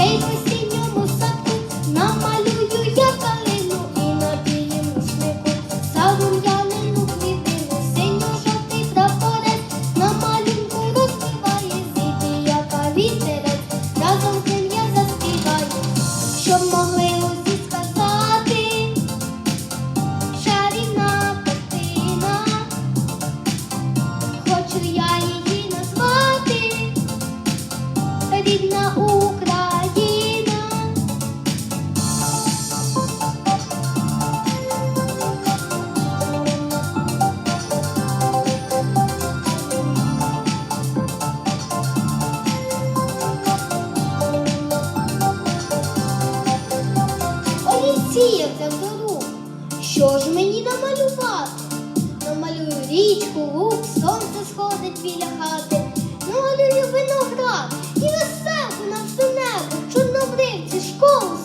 Take Олівці. Що ж мені намалювати? Намалюю річку, лук, сонце сходить біля хати. Намалюю виноград і веселку на все небо, чорнобривці, школу